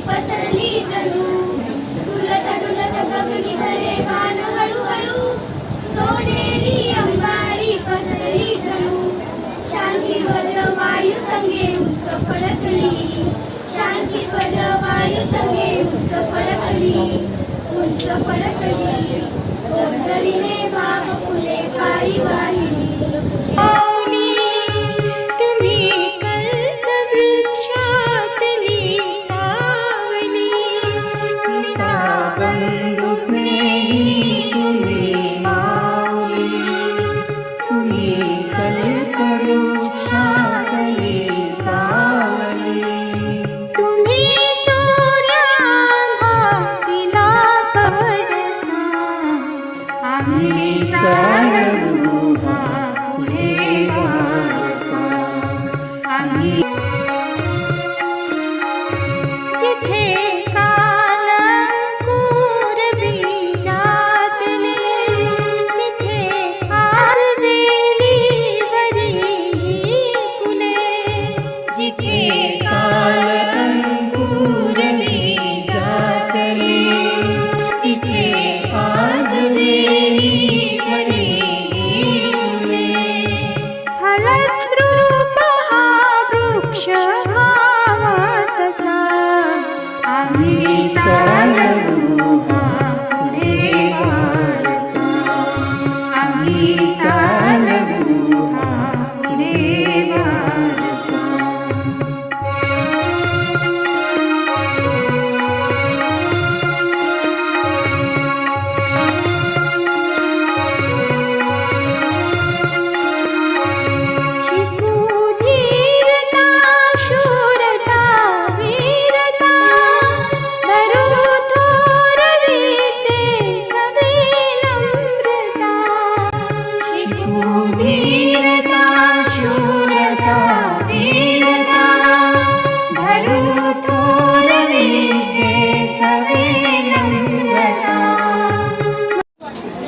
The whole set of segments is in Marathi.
पसरली जणू. डुलत डुलत गगनी जरे गाण हळूहळू सोनेरी अंबारी पसरली जणू. शांती ध्वज वायू संगे उंच फडकली. शांती ध्वज वायू संगे उंच फडकली. उंच फडकली. आम्ही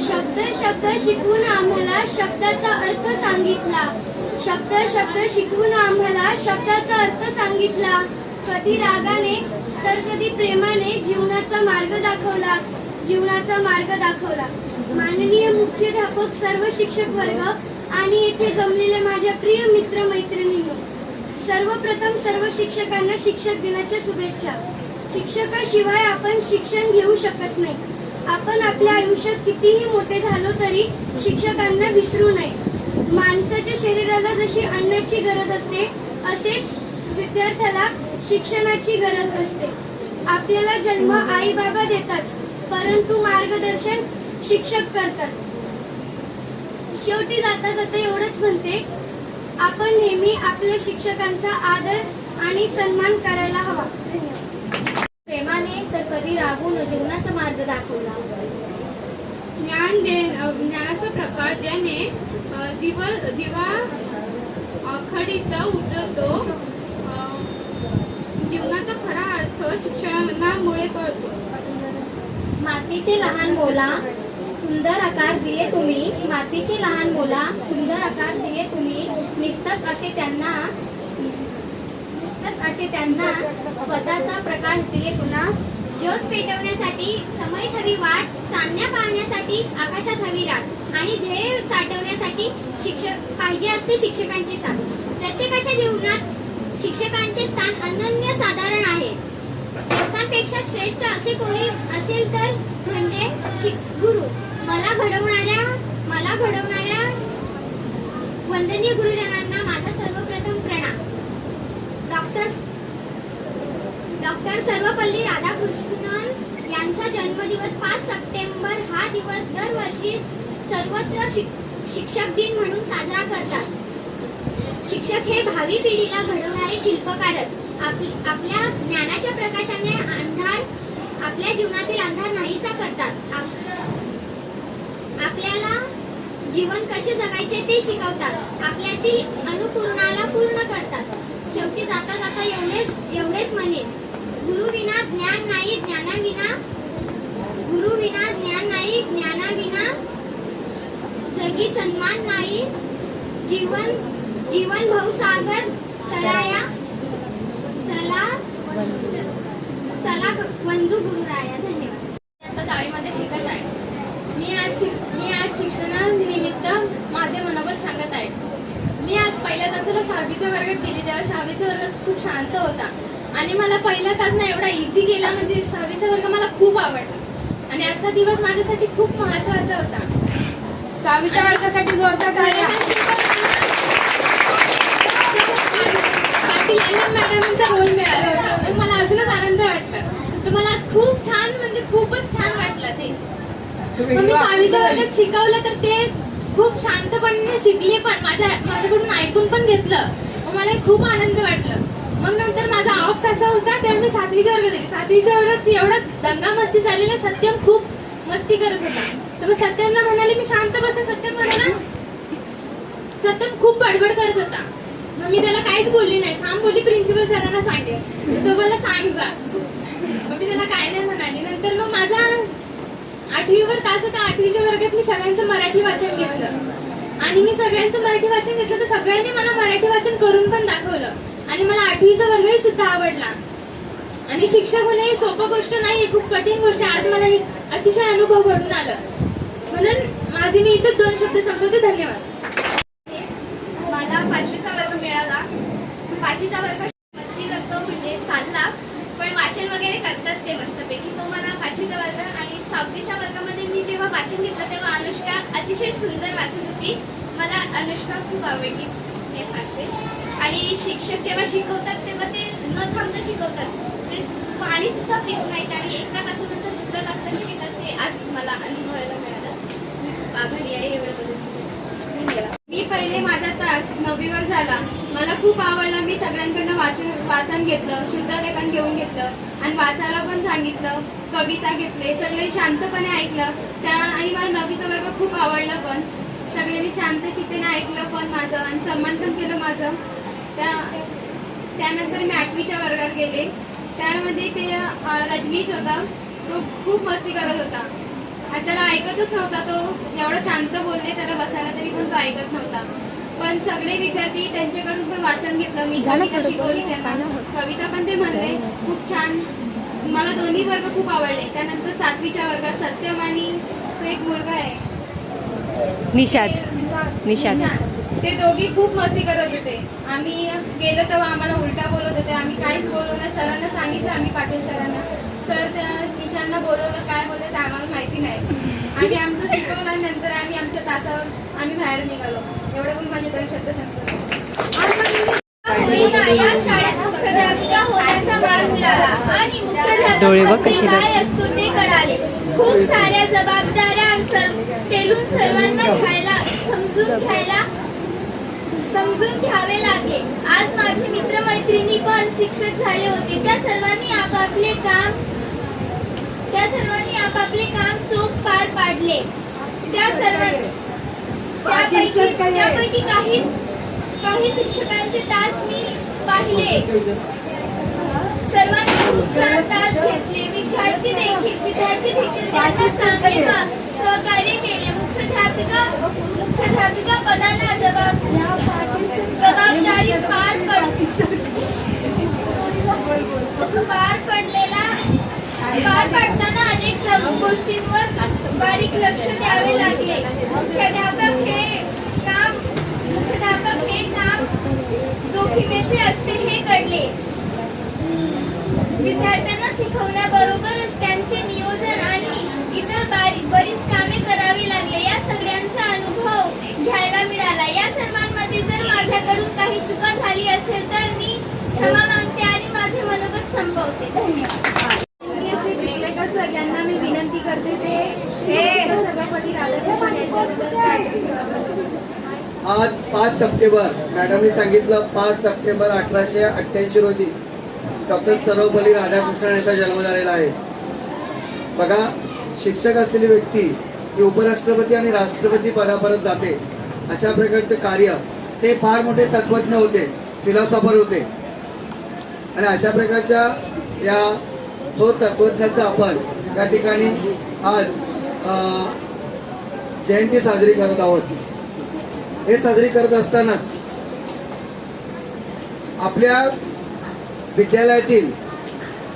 शब्द शब्द शिकून आम्हाला शब्दाचा अर्थ सांगितला. शब्द शब्द शिकून आम्हाला शब्दाचा अर्थ सांगितला. कधी रागाने तर कधी प्रेमाने जीवनाचा मार्ग दाखवला. जीवनाचा मार्ग दाखवला. माननीय मुख्याध्यापक सर्व शिक्षक वर्ग आणि येथे जमलेल्या माझ्या प्रिय मित्र मैत्रिणींनो सर्वप्रथम सर्व शिक्षकांना शिक्षक दिनाच्या शुभेच्छा. शिक्षकाशिवाय आपण शिक्षण घेऊ शकत नाही. आपण आपल्या आयुष्यात कितीही मोठे झालो तरी शिक्षकांना विसरू नये. माणसाच्या शरीराला जशी अन्नाची गरज असते असेच विद्यार्थ्याला शिक्षणाची गरज असते. आपल्याला जन्म आई बाबा देतात परंतु मार्गदर्शन शिक्षक करतात. शेवटी जाता जाता एवढंच म्हणते आपण नेहमी आपल्या शिक्षकांचा आदर आणि सन्मान करायला हवा. धन्यवाद. प्रेमाने तर कधी रागून जीवनाचा मार्ग दाखवला. ज्ञान दे ज्ञानाचा प्रकार त्याने दिव दिवा खडीत उजळतो. जीवनाचा खरा अर्थ शिक्षणामुळे कळतो. मातीचे लहान मोला सुंदर आकार दिले तुम्ही. मातीची लहान मुला सुंदर आकार दिले तुम्ही. निस्तक असे त्यांना असे त्यांना स्वतःचा प्रकाश दिले तुला. ज्योत पेटवण्यासाठी समयित हवी वाट चांदण्या पाहण्यासाठी आकाशात हवी राग आणि ध्येय साठवण्यासाठी शिक्षक पाहिजे असते शिक्षकांची साथ. प्रत्येकाच्या जीवनात शिक्षकांचे स्थान अनन्य साधारण आहे. देवतांपेक्षा श्रेष्ठ असे कोणी असेल तर म्हणजे गुरु. मला घडवणाऱ्या मला घडवणाऱ्या वंदनीय गुरुजनांना माझा सर्वप्रथम प्रणाम. डॉक्टर डॉक्टर सर्वपल्ली राधाकृष्णन यांचा जन्मदिवस पाच सप्टेंबर हा दिवस दरवर्षी सर्वत्र शिक- शिक्षक दिन म्हणून साजरा करतात. शिक्षक हे भावी पिढीला घडवणारे शिल्पकारच. आपली आपल्या ज्ञानाच्या प्रकाशाने अंधार आपल्या जीवनातील अंधार नाहीसा करतात. आप- आपल्याला जीवन कसे जगायचे ते शिकवतात. आपल्यातील अनुपूर्णाला पूर्ण करतात. शेवटी जाता जाता एवढेच एवढेच म्हणे. गुरु विना ज्ञान नाही ज्ञानाविना गुरु विना ज्ञान नाही ज्ञानाविना जगी सन्मान नाही. जीवन जीवन भवसागर तराया चला चला वंदू गुरुराया धन्यवाद आता दहावीमध्ये शिकत आहे मी आज मी आज शिक्षणानिमित्त माझे मनोबल सांगत आहे. मी आज पहिल्या तासाला सहावीच्या वर्गात गेली तेव्हा सहावीचा वर्ग खूप शांत होता. आणि मला पहिला तास ना एवढा इझी गेला म्हणजे सहावीचा वर्ग मला खूप आवडला. आणि आजचा दिवस माझ्यासाठी खूप महत्त्वाचा होता. सहावीच्या वर्गासाठी जोरदार. पाटील एम एम मॅडमांचा रोल मिळाला होता. मग मला अजूनच आनंद वाटला. तर मला आज खूप छान म्हणजे खूपच छान वाटलं तेच मग मी सहावीच्या वर्गात शिकवलं तर ते खूप शांतपणे शिकले पण माझ्या माझ्याकडून ऐकून पण घेतलं. मग मला खूप आनंद वाटलं. मग नंतर माझा ऑफ तासा होता तेव्हा मी सातवीच्या वर्गात गेली. सातवीच्या वर्गात एवढा दंगा मस्ती झालेला सत्यम खूप मस्ती करत होता. तर मग सत्यमला म्हणाले मी शांत बसते. सत्यम म्हणाला सत्यम खूप बडबड करत होता. मग मी त्याला काहीच बोलली नाही. थांब बोलली प्रिन्सिपल सरांना सांगेल तर तो बोलला सांग जा. मग मी त्याला काय नाही म्हणाली. नंतर मग माझा आठवीवर तास होता आठवीच्या वर्गात मी सगळ्यांचं मराठी वाचन घेतलं. आणि मी सगळ्यांचं मराठी वाचन घेतलं तर सगळ्यांनी मला मराठी वाचन करून पण दाखवलं. आणि मला आठवीचा वर्गही सुद्धा आवडला. आणि शिक्षक होणे ही सोपं गोष्ट नाही खूप कठीण गोष्ट आहे. आज मला ही अतिशय अनुभव घडून आलं. म्हणून माझे मी इथं दोन शब्द संपवते. धन्यवाद. मला पाचवीचा वर्ग मिळाला. पाचवीचा वर्ग मस्ती करतो म्हणजे चालला पण वाचन वगैरे करतात ते मस्तपैकी. तो मला पाचवीचा वर्ग आणि सहावीच्या वर्गामध्ये मी जेव्हा वाचन घेतलं तेव्हा अनुष्का अतिशय सुंदर वाचत होती. मला अनुष्का खूप आवडली. हे सांगते. आणि शिक्षक जेव्हा शिकवतात तेव्हा ते न थांबता शिकवतात. ते पाणी सुद्धा पित नाहीत आणि एका तासानंतर दुसऱ्या तास कसे घेतात ते आज मला अनुभवायला मिळालं. मी खूप आभारी आहे एवढं बोलून. पहिले माझा तास नववीवर झाला. मला खूप आवडला. मी सगळ्यांकडनं वाचन वाचन घेतलं शुद्ध लेखन घेऊन घेतलं आणि वाचायला पण सांगितलं कविता घेतले सगळे शांतपणे ऐकलं. त्या आणि मला नववीचा वर्ग खूप आवडला पण. सगळ्यांनी शांत चितेने ऐकलं पण माझं आणि सन्मान पण केलं माझं. त्या त्यानंतर मी आठवीच्या वर्गात गेले. त्यामध्ये ते रजनीश होता. तो खूप मस्ती करत होता. आणि त्याला ऐकतच नव्हता तो. एवढं शांत बोलले त्याला बसायला तरी पण तो ऐकत नव्हता. पण सगळे विद्यार्थी त्यांच्याकडून पण वाचन घेतलं. मी कविता शिकवली त्यांना. कविता पण ते म्हणले खूप छान. मला दोन्ही वर्ग खूप आवडले. त्यानंतर सातवीच्या वर्गात सत्यम आणि तो एक मुलगा आहे. निषाद. निषाद. ते दोघी खूप मस्ती करत होते. आम्ही गेलो तेव्हा आम्हाला उलटा बोलत होते. आम्ही काहीच बोललो नाही. सरांना सांगितलं आम्ही पाटील सरांना. सर त्या निशांना बोलवलं काय बोलले ते आम्हाला माहिती नाही. आम्ही आमचं शिकवलं नंतर आम्ही आमच्या तासावर आम्ही बाहेर निघालो. एवढं पण माझे दोन शब्द सांगतो या शाळेत मुख्याध्यापिका होण्याचा मान मिळाला. आणि डोळे बघ मुख्याध्यापकाचे कसे काय असतो ते कळाले. खूप साऱ्या जबाबदाऱ्या सर पेलून सर्वांना घ्यायला समजून घ्यायला समजून घ्यावे लागले. आज माझे मित्रमैत्रिणी पण शिक्षक झाले होते. त्या सर्वांनी आपापले काम त्या सर्वांनी आपापले काम चोख पार पाडले. त्या सर्वांनी त्यापैकी काही काही शिक्षकांचे तास मी पाहिले. सर्वांनी खूप छान तास घेतले. विद्यार्थी देखील विद्यार्थी देखील त्यांना चांगले सहकार्य केले. मुख्याध्यापिका मुख्याध्यापिका जबाब जबाबदारी पार पड पार पडलेला पार पड गोष्टींवर बारीक लक्ष द्यावे लागले. मुख्याध्यापक हे काम मुख्याध्यापक हे काम जोखीमेचे असते हे कळले विद्यार्थ्यांना शिकवण्याबरोबरच त्यांचे नियोजन आणि इतर बारी बरीच कामे करावी लागले. या सगळ्यांचा अनुभव घ्यायला मिळाला. या सर्वांमध्ये जर माझ्याकडून काही चुका झाली असेल तर मी क्षमा मागते आणि माझे मनोगत संपवते. धन्यवाद श्री चिखलेकर सर यांना मी विनंती करते ते सर्वपती राधाकृष्ण यांच्याबद्दल काय आज पाच सप्टेंबर मॅडमनी सांगितलं पाच सप्टेंबर अठराशे अठ्ठ्याऐंशी रोजी डॉक्टर सर्वपल्ली राधाकृष्णन यांचा जन्म झालेला आहे. बघा शिक्षक असलेली व्यक्ती ही उपराष्ट्रपती आणि राष्ट्रपती पदापर्यंत जाते. अशा प्रकारचे कार्य ते फार मोठे तत्वज्ञ होते फिलॉसॉफर होते. आणि अशा प्रकारच्या या तो तत्वज्ञाचा आपण या ठिकाणी आज जयंती साजरी करत आहोत. हे साजरी करत असतानाच आपल्या विद्यालयातील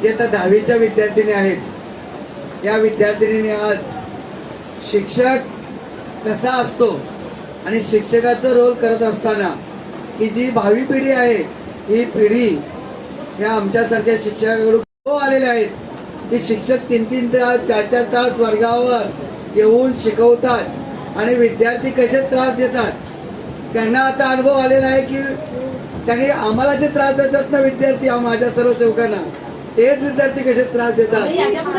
इयत्ता दहावीच्या विद्यार्थिनी आहेत या विद्यार्थिनीने आज शिक्षक कसा असतो आणि शिक्षकाचा रोल करत असताना ही जी भावी पिढी आहे ही पिढी ह्या आमच्यासारख्या शिक्षकाकडून आलेल्या आहेत. की शिक्षक तीन तीन तास चार चार तास वर्गावर येऊन शिकवतात आणि विद्यार्थी कसे त्रास देतात त्यांना आता अनुभव आलेला आहे की त्यांनी आम्हाला जे त्रास देतात ना विद्यार्थी माझ्या सर्व सेवकांना तेच विद्यार्थी कसे त्रास देतात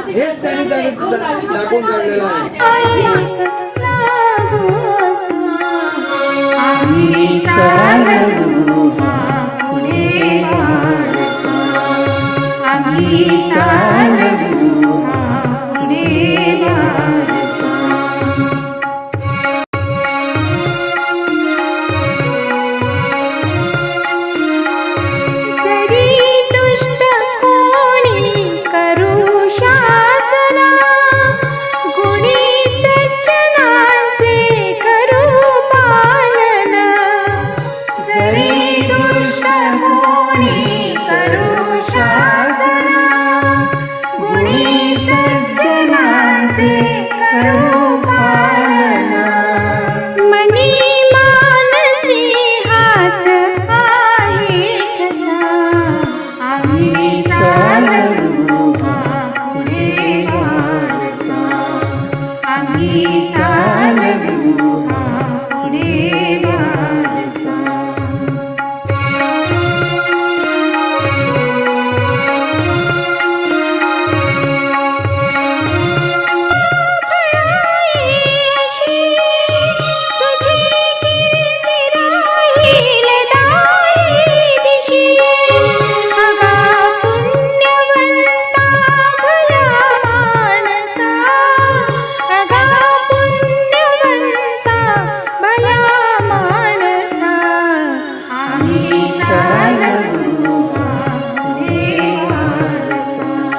हेच त्यांनी दाखवून काढलेलं आहे